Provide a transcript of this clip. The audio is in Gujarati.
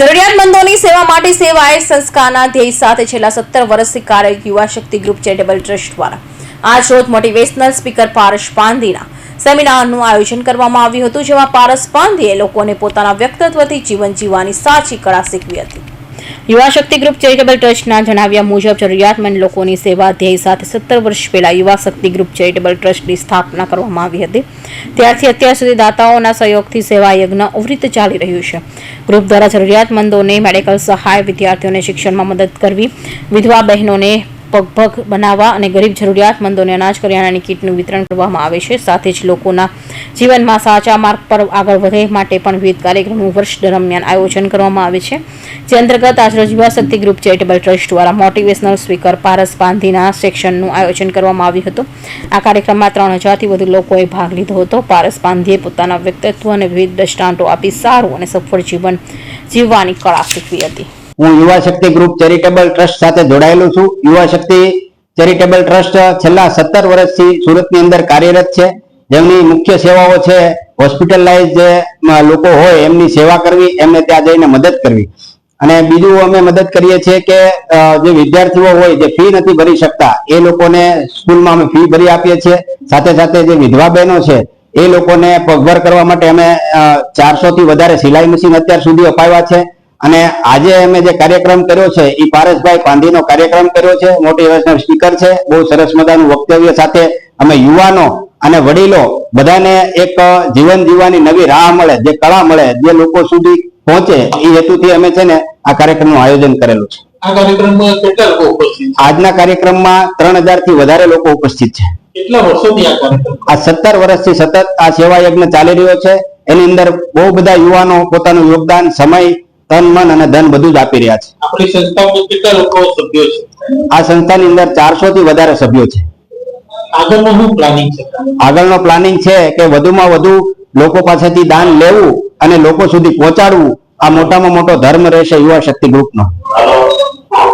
જરૂરિયાતમંદોની સેવા માટે સેવા એ સંસ્કારના ધ્યેય સાથે છેલ્લા સત્તર વર્ષથી કાર્ય યુવા શક્તિ ગ્રુપ ચેરિટેબલ ટ્રસ્ટ દ્વારા આજ રોજ મોટિવેશનલ સ્પીકર પારસ પાંધીના સેમિનારનું આયોજન કરવામાં આવ્યું હતું, જેમાં પારસ પાંધીએ લોકોને પોતાના વ્યક્તિત્વથી જીવન જીવવાની સાચી કળા શીખવી હતી. યુવા શક્તિ ગ્રુપ ચેરિટેબલ ટ્રસ્ટના જણાવ્યા મુજબ, જરૂરિયાતમંદ લોકોની સેવા ધ્યેય સાથે સત્તર વર્ષ પહેલા યુવા શક્તિ ગ્રુપ ચેરિટેબલ ટ્રસ્ટની સ્થાપના કરવામાં આવી હતી. ત્યારથી અત્યાર સુધી દાતાઓના સહયોગથી સેવા યજ્ઞ અવિરત ચાલી રહ્યું છે. ગ્રુપ દ્વારા જરૂરિયાતમંદોને મેડિકલ સહાય, વિદ્યાર્થીઓને શિક્ષણમાં મદદ કરવી, વિધવા બહેનોને પગભગ બનાવવા અને ગરીબ જરૂરિયાતમંદોને અનાજ કરિયાણાની કીટનું વિતરણ કરવામાં આવે છે. સાથે જ લોકોના જીવનમાં સાચા માર્ગ પર આગળ વધે માટે પણ વિવિધ કાર્યક્રમનું વર્ષ દરમિયાન આયોજન કરવામાં આવે છે. જે અંતર્ગત આજરોજ Yuva Shakti group charitable trust દ્વારા મોટિવેશનલ સ્પીકર પારસ પાંધીના સેક્શનનું આયોજન કરવામાં આવ્યું હતું. આ કાર્યક્રમમાં ત્રણ હજારથી વધુ લોકોએ ભાગ લીધો હતો. પારસ પાંધીએ પોતાના વ્યક્તિત્વ અને વિવિધ દ્રષ્ટાંતો આપી સારું અને સફળ જીવન જીવવાની કળા શીખવી હતી. હું યુવા શક્તિ ગ્રુપ ચેરિટેબલ ટ્રસ્ટ સાથે જોડાયેલો છું. યુવા શક્તિ ચેરિટેબલ ટ્રસ્ટ છેલ્લા સત્તર વર્ષથી સુરતની અંદર કાર્યરત છે. જેમની મુખ્ય સેવાઓ છે હોસ્પિટલાઇઝ જે લોકો હોય એમની સેવા કરવી, એમને ત્યાં જઈને મદદ કરવી. અને બીજું અમે મદદ કરીએ છીએ કે જે વિદ્યાર્થીઓ હોય જે ફી નથી ભરી શકતા, એ લોકોને સ્કૂલમાં અમે ફી ભરી આપીએ છીએ. સાથે સાથે જે વિધવા બહેનો છે, એ લોકોને પગભર કરવા માટે અમે ચારસો થી વધારે સિલાઈ મશીન અત્યાર સુધી અપાવ્યા છે. અને આજે અમે જે કાર્યક્રમ કર્યો છે એ પારસભાઈ પાંધીનો કાર્યક્રમ કર્યો છે મોટિવેશનલ સ્પીકર છે બહુ સરસ મજાનું વક્તવ્ય સાથે અમે યુવાનો અને વડીલો બધાને એક જીવન જીવવાની નવી રાહ મળે જે કળા મળે જે લોકો સુધી પહોંચે એ હેતુથી અમે છે ને આ કાર્યક્રમનું આયોજન કરેલું છે. આ કાર્યક્રમમાં કેટલા લોકો ઉપસ્થિત આજના કાર્યક્રમમાં ત્રણ હજારથી વધારે લોકો ઉપસ્થિત છે. કેટલા વર્ષોથી આ કાર્યક્રમ? આ સત્તર વર્ષથી સતત આ સેવા યજ્ઞ ચાલી રહ્યો છે. એની અંદર બહુ બધા યુવાનો પોતાનું યોગદાન સમય તન મન અને ધન બધું જ આપી રહ્યા છે. આપણી સંસ્થામાં કેટલા લોકો સભ્યો છે? આ સંસ્થાની અંદર ચારસો થી વધારે સભ્યો છે. આગળનો શું પ્લાનિંગ છે? આગળનો પ્લાનિંગ છે કે વધુમાં વધુ લોકો પાસેથી દાન લેવું અને લોકો સુધી પહોંચાડવું. આ મોટામાં મોટો ધર્મ રહેશે યુવા શક્તિ ગ્રુપનો